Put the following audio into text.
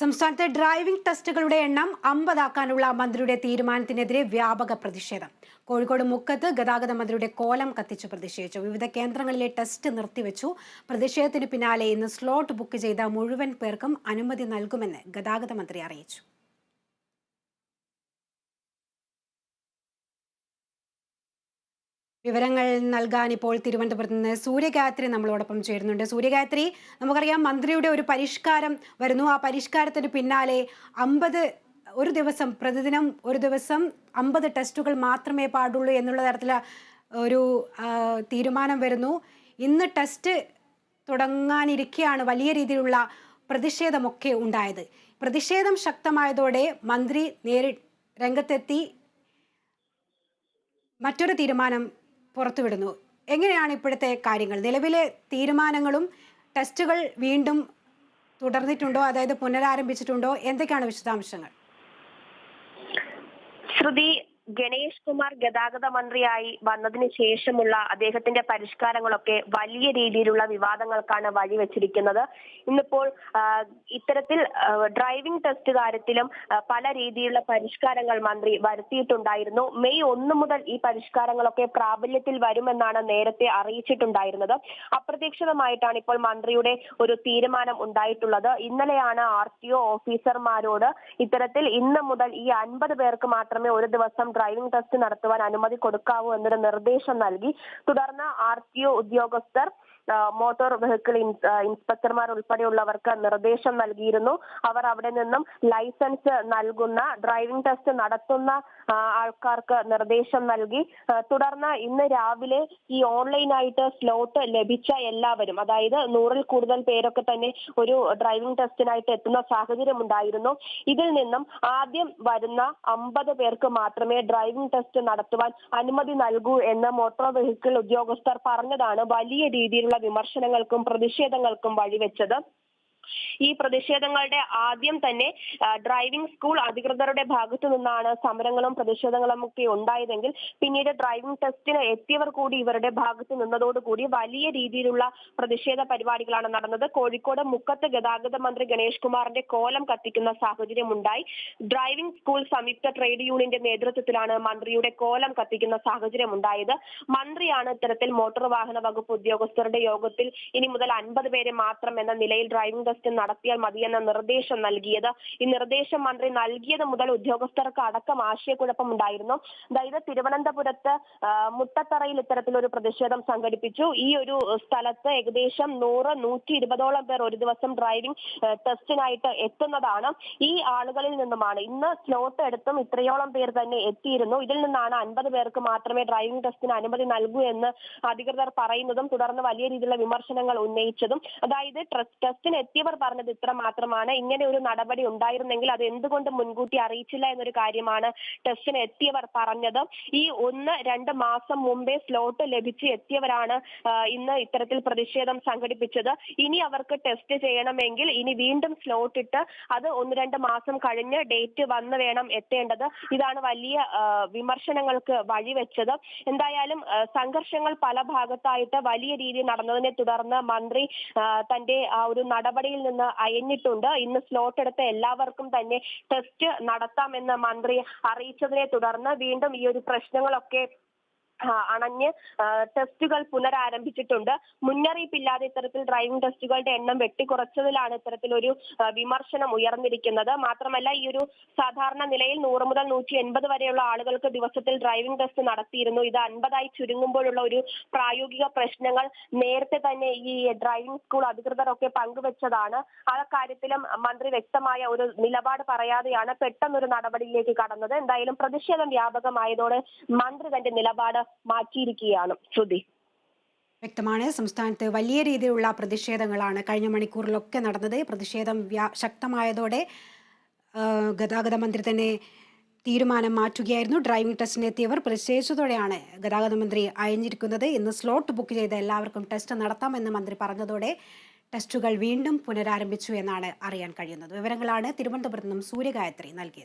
സംസ്ഥാനത്തെ ഡ്രൈവിംഗ് ടെസ്റ്റുകളുടെ എണ്ണം അമ്പതാക്കാനുള്ള മന്ത്രിയുടെ തീരുമാനത്തിനെതിരെ വ്യാപക പ്രതിഷേധം. കോഴിക്കോട് മുക്കത്ത് ഗതാഗത മന്ത്രിയുടെ കോലം കത്തിച്ച് പ്രതിഷേധിച്ചു. വിവിധ കേന്ദ്രങ്ങളിലെ ടെസ്റ്റ് നിർത്തിവെച്ചു. പ്രതിഷേധത്തിന് പിന്നാലെ ഇന്ന് സ്ലോട്ട് ബുക്ക് ചെയ്ത മുഴുവൻ പേർക്കും അനുമതി നൽകുമെന്ന് ഗതാഗത മന്ത്രി അറിയിച്ചു. വിവരങ്ങൾ നൽകാൻ ഇപ്പോൾ തിരുവനന്തപുരത്ത് നിന്ന് സൂര്യഗായത്രി നമ്മളോടൊപ്പം ചേരുന്നുണ്ട്. സൂര്യഗായത്രി നമുക്കറിയാം മന്ത്രിയുടെ ഒരു പരിഷ്കാരം വരുന്നു. ആ പരിഷ്കാരത്തിന് പിന്നാലെ അമ്പത് ഒരു ദിവസം പ്രതിദിനം ഒരു ദിവസം അമ്പത് ടെസ്റ്റുകൾ മാത്രമേ പാടുള്ളൂ എന്നുള്ള തരത്തിൽ ഒരു തീരുമാനം വരുന്നു. ഇന്ന് ടെസ്റ്റ് തുടങ്ങാനിരിക്കെയാണ് വലിയ രീതിയിലുള്ള പ്രതിഷേധമൊക്കെ ഉണ്ടായത്. പ്രതിഷേധം ശക്തമായതോടെ മന്ത്രി നേരി രംഗത്തെത്തി. മറ്റൊരു തീരുമാനം പുറത്തുവിടുന്നു. എങ്ങനെയാണ് ഇപ്പോഴത്തെ കാര്യങ്ങൾ? നിലവിലെ തീരുമാനങ്ങളും ടെസ്റ്റുകൾ വീണ്ടും തുടർന്നിട്ടുണ്ടോ? അതായത് പുനരാരംഭിച്ചിട്ടുണ്ടോ? എന്തൊക്കെയാണ് വിശദാംശങ്ങൾ? ശ്രുതി ഗണേഷ് കുമാർ ഗതാഗത മന്ത്രിയായി വന്നതിന് ശേഷമുള്ള അദ്ദേഹത്തിന്റെ പരിഷ്കാരങ്ങളൊക്കെ വലിയ രീതിയിലുള്ള വിവാദങ്ങൾക്കാണ് വഴിവെച്ചിരിക്കുന്നത്. ഇന്നിപ്പോൾ ഇത്തരത്തിൽ ഡ്രൈവിംഗ് ടെസ്റ്റ് കാര്യത്തിലും പല രീതിയിലുള്ള പരിഷ്കാരങ്ങൾ മന്ത്രി വരുത്തിയിട്ടുണ്ടായിരുന്നു. മെയ് ഒന്ന് മുതൽ ഈ പരിഷ്കാരങ്ങളൊക്കെ പ്രാബല്യത്തിൽ വരുമെന്നാണ് നേരത്തെ അറിയിച്ചിട്ടുണ്ടായിരുന്നത്. അപ്രതീക്ഷിതമായിട്ടാണ് ഇപ്പോൾ മന്ത്രിയുടെ ഒരു തീരുമാനം ഉണ്ടായിട്ടുള്ളത്. ഇന്നലെയാണ് ആർ ടി ഓഫീസർമാരോട് ഇത്തരത്തിൽ ഇന്ന് മുതൽ ഈ അൻപത് പേർക്ക് മാത്രമേ ഒരു ദിവസം ഡ്രൈവിംഗ് ടെസ്റ്റ് നടത്തുവാൻ അനുമതി കൊടുക്കാവൂ എന്നൊരു നിർദ്ദേശം നൽകി. തുടർന്ന് ആർ ടി ഒ ഉദ്യോഗസ്ഥർ മോട്ടോർ വെഹിക്കിൾ ഇൻസ്- ഇൻസ്പെക്ടർമാർ ഉൾപ്പെടെയുള്ളവർക്ക് നിർദ്ദേശം നൽകിയിരുന്നു. അവർ അവിടെ നിന്നും ലൈസൻസ് നൽകുന്ന ഡ്രൈവിംഗ് ടെസ്റ്റ് നടത്തുന്ന ആൾക്കാർക്ക് നിർദ്ദേശം നൽകി. തുടർന്ന് ഇന്ന് രാവിലെ ഈ ഓൺലൈനായിട്ട് സ്ലോട്ട് ലഭിച്ച എല്ലാവരും അതായത് നൂറിൽ കൂടുതൽ പേരൊക്കെ തന്നെ ഒരു ഡ്രൈവിംഗ് ടെസ്റ്റിനായിട്ട് എത്തുന്ന സാഹചര്യം ഉണ്ടായിരുന്നു. ഇതിൽ നിന്നും ആദ്യം വരുന്ന അമ്പത് പേർക്ക് മാത്രമേ ഡ്രൈവിംഗ് ടെസ്റ്റ് നടത്തുവാൻ അനുമതി നൽകൂ എന്ന് മോട്ടോർ വെഹിക്കിൾ ഉദ്യോഗസ്ഥർ പറഞ്ഞതാണ്. വലിയ രീതിയിലുള്ള വിമർശനങ്ങൾക്കും പ്രതിഷേധങ്ങൾക്കും വഴിവെച്ചത് ഈ പ്രതിഷേധങ്ങളുടെ ആദ്യം തന്നെ ഡ്രൈവിംഗ് സ്കൂൾ അധികൃതരുടെ ഭാഗത്തു നിന്നാണ് സമരങ്ങളും പ്രതിഷേധങ്ങളും ഒക്കെ ഉണ്ടായതെങ്കിൽ പിന്നീട് ഡ്രൈവിംഗ് ടെസ്റ്റിന് എത്തിയവർ കൂടി ഇവരുടെ ഭാഗത്ത് നിന്നതോടുകൂടി വലിയ രീതിയിലുള്ള പ്രതിഷേധ പരിപാടികളാണ് നടന്നത്. കോഴിക്കോട് മുക്കത്ത് ഗതാഗത മന്ത്രി ഗണേഷ് കുമാറിന്റെ കോലം കത്തിക്കുന്ന സാഹചര്യം ഉണ്ടായി. ഡ്രൈവിംഗ് സ്കൂൾ സംയുക്ത ട്രേഡ് യൂണിയന്റെ നേതൃത്വത്തിലാണ് മന്ത്രിയുടെ കോലം കത്തിക്കുന്ന സാഹചര്യം ഉണ്ടായത്. മന്ത്രിയാണ് ഇത്തരത്തിൽ മോട്ടോർ വാഹന വകുപ്പ് ഉദ്യോഗസ്ഥരുടെ യോഗത്തിൽ ഇനി മുതൽ അൻപത് പേരെ മാത്രം എന്ന നിലയിൽ ഡ്രൈവിംഗ് ടെസ്റ്റ് നടത്തിയാൽ മതിയെന്ന നിർദ്ദേശം നൽകിയത്. ഈ നിർദ്ദേശം മന്ത്രി നൽകിയത് മുതൽ ഉദ്യോഗസ്ഥർക്ക് അടക്കം ആശയക്കുഴപ്പം ഉണ്ടായിരുന്നു. അതായത് തിരുവനന്തപുരത്ത് മുട്ടത്തറയിൽ ഇത്തരത്തിലൊരു പ്രതിഷേധം സംഘടിപ്പിച്ചു. ഈ ഒരു സ്ഥലത്ത് ഏകദേശം നൂറ് നൂറ്റി ഇരുപതോളം പേർ ഒരു ദിവസം ഡ്രൈവിംഗ് ടെസ്റ്റിനായിട്ട് എത്തുന്നതാണ്. ഈ ആളുകളിൽ നിന്നുമാണ്. ഇന്ന് സ്ലോട്ട് എടുത്തും ഇത്രയോളം പേർ തന്നെ എത്തിയിരുന്നു. ഇതിൽ നിന്നാണ് അൻപത് പേർക്ക് മാത്രമേ ഡ്രൈവിംഗ് ടെസ്റ്റിന് അനുമതി നൽകൂ എന്ന് അധികൃതർ പറയുന്നതും തുടർന്ന് വലിയ രീതിയിലുള്ള വിമർശനങ്ങൾ ഉന്നയിച്ചതും. അതായത് ടെസ്റ്റിന് ടെസ്റ്റിന് എത്തിയവർ പറഞ്ഞത് ഇത്ര മാത്രമാണ്. ഇങ്ങനെ ഒരു നടപടി ഉണ്ടായിരുന്നെങ്കിൽ അത് എന്തുകൊണ്ട് മുൻകൂട്ടി അറിയിച്ചില്ല എന്നൊരു കാര്യമാണ് ടെസ്റ്റിന് എത്തിയവർ പറഞ്ഞത്. ഈ ഒന്ന് രണ്ട് മാസം മുമ്പേ സ്ലോട്ട് ലഭിച്ച് എത്തിയവരാണ് ഇന്ന് ഇത്തരത്തിൽ പ്രതിഷേധം സംഘടിപ്പിച്ചത്. ഇനി അവർക്ക് ടെസ്റ്റ് ചെയ്യണമെങ്കിൽ ഇനി വീണ്ടും സ്ലോട്ട് ഇട്ട് അത് ഒന്ന് രണ്ട് മാസം കഴിഞ്ഞ് ഡേറ്റ് വന്ന് വേണം എത്തേണ്ടത്. ഇതാണ് വലിയ വിമർശനങ്ങൾക്ക് വഴിവെച്ചത്. എന്തായാലും സംഘർഷങ്ങൾ പല ഭാഗത്തായിട്ട് വലിയ രീതിയിൽ നടന്നതിനെ തുടർന്ന് മന്ത്രി തന്റെ ആ ഒരു നടപടിയിൽ നിന്ന് അയഞ്ഞിട്ടുണ്ട് ഇന്ന് സ്ലോട്ട് എടുത്ത എല്ലാവർക്കും തന്നെ ടെസ്റ്റ് നടത്താമെന്ന് മന്ത്രി അറിയിച്ചതിനെ തുടർന്ന് വീണ്ടും ഈ ഒരു പ്രശ്നങ്ങളൊക്കെ അണഞ്ഞ് ടെസ്റ്റുകൾ പുനരാരംഭിച്ചിട്ടുണ്ട്. മുന്നറിയിപ്പില്ലാതെ ഇത്തരത്തിൽ ഡ്രൈവിംഗ് ടെസ്റ്റുകളുടെ എണ്ണം വെട്ടിക്കുറച്ചതിലാണ് ഇത്തരത്തിലൊരു ഒരു വിമർശനം ഉയർന്നിരിക്കുന്നത്. മാത്രമല്ല ഈ ഒരു സാധാരണ നിലയിൽ നൂറ് മുതൽ നൂറ്റി എൺപത് വരെയുള്ള ആളുകൾക്ക് ദിവസത്തിൽ ഡ്രൈവിംഗ് ടെസ്റ്റ് നടത്തിയിരുന്നു. ഇത് അൻപതായി ചുരുങ്ങുമ്പോഴുള്ള ഒരു പ്രായോഗിക പ്രശ്നങ്ങൾ. നേരത്തെ തന്നെ ഈ ഡ്രൈവിംഗ് സ്കൂൾ അധികൃതരൊക്കെ പങ്കുവച്ചതാണ്. ആ കാര്യത്തിലും മന്ത്രി വ്യക്തമായ ഒരു നിലപാട് പറയാതെയാണ് പെട്ടെന്നൊരു നടപടിയിലേക്ക് കടന്നത്. എന്തായാലും പ്രതിഷേധം വ്യാപകമായതോടെ മന്ത്രി തന്റെ നിലപാട് മാറ്റിയിരിക്കുകയാണ് ശ്രുതി. വ്യക്തമാണ്. സംസ്ഥാനത്ത് വലിയ രീതിയിലുള്ള പ്രതിഷേധങ്ങളാണ് കഴിഞ്ഞ മണിക്കൂറിലൊക്കെ നടന്നത്. പ്രതിഷേധം ശക്തമായതോടെ ഗതാഗത മന്ത്രി തന്നെ തീരുമാനം മാറ്റുകയായിരുന്നു. ഡ്രൈവിംഗ് ടെസ്റ്റിന് എത്തിയവർ പ്രതിഷേധിച്ചതോടെയാണ് ഗതാഗത മന്ത്രി അയഞ്ഞിരിക്കുന്നത്. ഇന്ന് സ്ലോട്ട് ബുക്ക് ചെയ്ത എല്ലാവർക്കും ടെസ്റ്റ് നടത്താമെന്ന് മന്ത്രി പറഞ്ഞതോടെ ടെസ്റ്റുകൾ വീണ്ടും പുനരാരംഭിച്ചു എന്നാണ് അറിയാൻ കഴിയുന്നത്. വിവരങ്ങളാണ് തിരുവനന്തപുരത്ത് നിന്നും സൂര്യഗായത്രി നൽകിയത്.